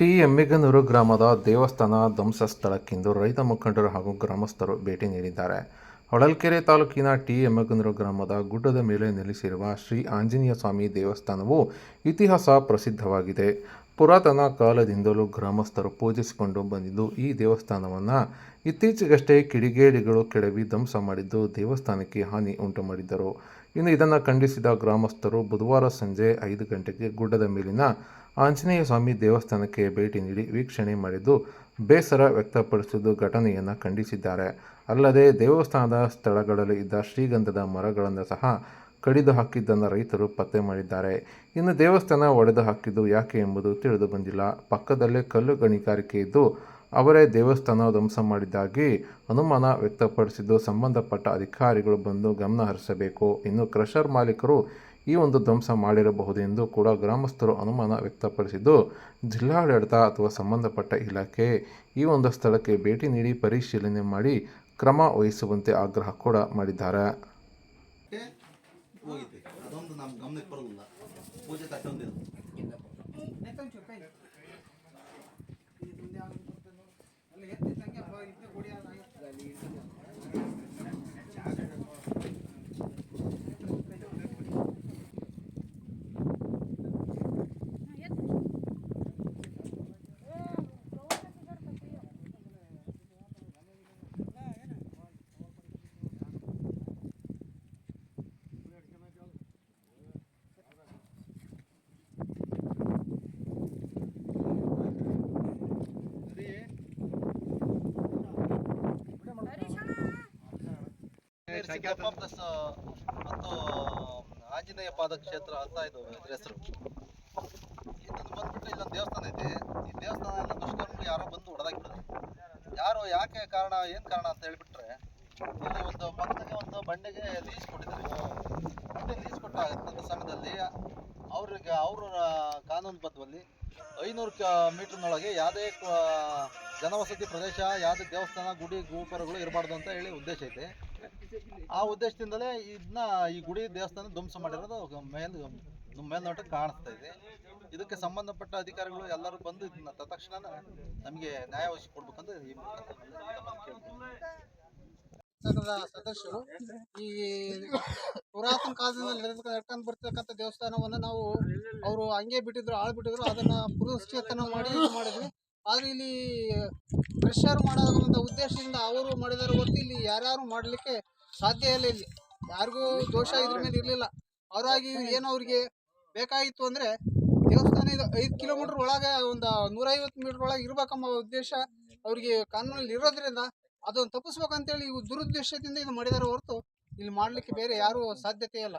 T Yemmiganur ಗ್ರಾಮದ ದೇವಸ್ಥಾನ ಧ್ವಂಸ ಸ್ಥಳಕ್ಕೆಂದು ರೈತ ಮುಖಂಡರು ಹಾಗೂ ಗ್ರಾಮಸ್ಥರು ಭೇಟಿ ನೀಡಿದ್ದಾರೆ. ಹೊಳಲ್ಕೆರೆ ತಾಲೂಕಿನ ಟಿ ಎಮ್ಮಗನೂರು ಗ್ರಾಮದ ಗುಡ್ಡದ ಮೇಲೆ ನೆಲೆಸಿರುವ ಶ್ರೀ ಆಂಜನೇಯ ಸ್ವಾಮಿ ದೇವಸ್ಥಾನವು ಇತಿಹಾಸ ಪ್ರಸಿದ್ಧವಾಗಿದೆ. ಪುರಾತನ ಕಾಲದಿಂದಲೂ ಗ್ರಾಮಸ್ಥರು ಪೂಜಿಸಿಕೊಂಡು ಬಂದಿದ್ದು ಈ ದೇವಸ್ಥಾನವನ್ನು ಇತ್ತೀಚೆಗಷ್ಟೇ ಕಿಡಿಗೇಡಿಗಳು ಕೆಡವಿ ಧ್ವಂಸ ಮಾಡಿದ್ದು ದೇವಸ್ಥಾನಕ್ಕೆ ಹಾನಿ ಉಂಟು ಮಾಡಿದ್ದರು. ಇನ್ನು ಇದನ್ನು ಖಂಡಿಸಿದ ಗ್ರಾಮಸ್ಥರು ಬುಧವಾರ ಸಂಜೆ ಐದು ಗಂಟೆಗೆ ಗುಡ್ಡದ ಮೇಲಿನ ಆಂಜನೇಯ ಸ್ವಾಮಿ ದೇವಸ್ಥಾನಕ್ಕೆ ಭೇಟಿ ನೀಡಿ ವೀಕ್ಷಣೆ ಮಾಡಿದ್ದು ಬೇಸರ ವ್ಯಕ್ತಪಡಿಸಿದ್ದು ಘಟನೆಯನ್ನು ಖಂಡಿಸಿದ್ದಾರೆ. ಅಲ್ಲದೆ ದೇವಸ್ಥಾನದ ಸ್ಥಳಗಳಲ್ಲಿ ಇದ್ದ ಶ್ರೀಗಂಧದ ಮರಗಳನ್ನು ಸಹ ಕಡಿದು ಹಾಕಿದ್ದನ್ನು ರೈತರು ಪತ್ತೆ ಮಾಡಿದ್ದಾರೆ. ಇನ್ನು ದೇವಸ್ಥಾನ ಒಡೆದು ಹಾಕಿದ್ದು ಯಾಕೆ ಎಂಬುದು ತಿಳಿದು ಬಂದಿಲ್ಲ. ಪಕ್ಕದಲ್ಲೇ ಕಲ್ಲು ಗಣಿಗಾರಿಕೆ ಇದ್ದು, ಅವರೇ ದೇವಸ್ಥಾನ ಧ್ವಂಸ ಮಾಡಿದ್ದಾಗಿ ಅನುಮಾನ ವ್ಯಕ್ತಪಡಿಸಿದ್ದು ಸಂಬಂಧಪಟ್ಟ ಅಧಿಕಾರಿಗಳು ಬಂದು ಗಮನ ಹರಿಸಬೇಕು. ಇನ್ನು ಕ್ರಷರ್ ಮಾಲೀಕರು ಈ ಒಂದು ಧ್ವಂಸ ಮಾಡಿರಬಹುದೆಂದು ಕೂಡ ಗ್ರಾಮಸ್ಥರು ಅನುಮಾನ ವ್ಯಕ್ತಪಡಿಸಿದ್ದು, ಜಿಲ್ಲಾಡಳಿತ ಅಥವಾ ಸಂಬಂಧಪಟ್ಟ ಇಲಾಖೆ ಈ ಒಂದು ಸ್ಥಳಕ್ಕೆ ಭೇಟಿ ನೀಡಿ ಪರಿಶೀಲನೆ ಮಾಡಿ ಕ್ರಮ ವಹಿಸುವಂತೆ ಆಗ್ರಹ ಕೂಡ ಮಾಡಿದ್ದಾರೆ. ಹೋಗಿದ್ದೆ ಅದೊಂದು ನಮ್ಮ ಗಮನಕ್ಕೆ ಬರೋದಿಲ್ಲ. ಪೂಜೆ ಪ್ಲಸ್ ಮತ್ತು ಆಂಜನೇಯ ಪಾದಕ್ಷೇತ್ರ ಅಂತ ಇದು ಇದ್ರ ಹೆಸರು. ಇದನ್ನು ಬಂದ್ಬಿಟ್ಟು ಇಲ್ಲೊಂದು ದೇವಸ್ಥಾನ ಐತೆ. ಈ ದೇವಸ್ಥಾನ ಎಲ್ಲ ಯಾರೋ ಬಂದು ಹೊಡೆದಾಕ್ಬಿಡ್ತಾರೆ ಯಾರು ಯಾಕೆ ಕಾರಣ, ಏನು ಕಾರಣ ಅಂತ ಹೇಳ್ಬಿಟ್ರೆ, ಇಲ್ಲಿ ಒಂದು ಮಕ್ಕಳಿಗೆ ಒಂದು ಬಂಡೆಗೆ ಲೀಸ್ ಕೊಟ್ಟಿದ್ದಾರೆ. ಬಂಡೆ ಲೀಸ್ ಕೊಟ್ಟ ಸಮಯದಲ್ಲಿ ಅವ್ರಿಗೆ ಅವರ ಕಾನೂನುಬದ್ಧದಲ್ಲಿ ಐನೂರು ಕ, ಮೀಟರ್ನೊಳಗೆ ಯಾವುದೇ ಜನವಸತಿ ಪ್ರದೇಶ, ಯಾವುದೇ ದೇವಸ್ಥಾನ, ಗುಡಿ, ಗೋಪುರಗಳು ಇರಬಾರ್ದು ಅಂತ ಹೇಳಿ ಉದ್ದೇಶ ಐತೆ ಆ ಉದ್ದೇಶದಿಂದಲೇ ಇದನ್ನ ಈ ಗುಡಿ ದೇವಸ್ಥಾನ ಧ್ವಂಸ ಮಾಡಿರೋದು ಮೇಲ್ ಮೇಲ್ನೋಟಕ್ಕೆ ಕಾಣಿಸ್ತಾ ಇದೆ ಇದಕ್ಕೆ ಸಂಬಂಧಪಟ್ಟ ಅಧಿಕಾರಿಗಳು ಎಲ್ಲರೂ ಬಂದು ಇದನ್ನ ತತ್ಕ್ಷಣ ನಮಗೆ ನ್ಯಾಯ ಒದಗಿಸ್ಕೊಡ್ಬೇಕಂತ ಈ. ಸಂಘದ ಸದಸ್ಯರು. ಈ ಪುರಾತನ ಕಾಲದಿಂದ ನಡ್ಕೊಂಡು ಬರ್ತಕ್ಕಂಥ ದೇವಸ್ಥಾನವನ್ನು ನಾವು ಅವರು ಹಂಗೆ ಬಿಟ್ಟಿದ್ರು ಆಳ್ ಬಿಟ್ಟಿದ್ರು, ಅದನ್ನ ಪುನಶ್ಚೇತನ ಮಾಡಿ ಮಾಡಿದ್ವಿ. ಆದ್ರೆ ಇಲ್ಲಿ ಪ್ರೆಷರ್ ಮಾಡೋದ ಉದ್ದೇಶದಿಂದ ಅವರು ಮಾಡಿದಾರ ಹೊತ್ತು ಇಲ್ಲಿ ಯಾರ್ಯಾರು ಮಾಡಲಿಕ್ಕೆ ಸಾಧ್ಯ ಇಲ್ಲ ಇಲ್ಲಿ. ಯಾರಿಗೂ ದೋಷ ಇದ್ರ ಮೇಲೆ ಇರಲಿಲ್ಲ. ಅವರಾಗಿ ಏನು ಅವ್ರಿಗೆ ಬೇಕಾಗಿತ್ತು ಅಂದ್ರೆ ದೇವಸ್ಥಾನ ಇದು ಐದು ಕಿಲೋಮೀಟರ್ ಒಳಗೆ ಒಂದು ನೂರೈವತ್ತು ಮೀಟರ್ ಒಳಗೆ ಇರ್ಬೇಕಂಬ ಉದ್ದೇಶ ಅವ್ರಿಗೆ ಕಾನೂನಲ್ಲಿ ಇರೋದ್ರಿಂದ ಅದನ್ನು ತಪ್ಪಿಸ್ಬೇಕಂತೇಳಿ ಇವು ದುರುದ್ದೇಶದಿಂದ ಇದು ಮಾಡಿದಾರೆ ಹೊರತು ಇಲ್ಲಿ ಮಾಡಲಿಕ್ಕೆ ಬೇರೆ ಯಾರೂ ಸಾಧ್ಯತೆ ಇಲ್ಲ.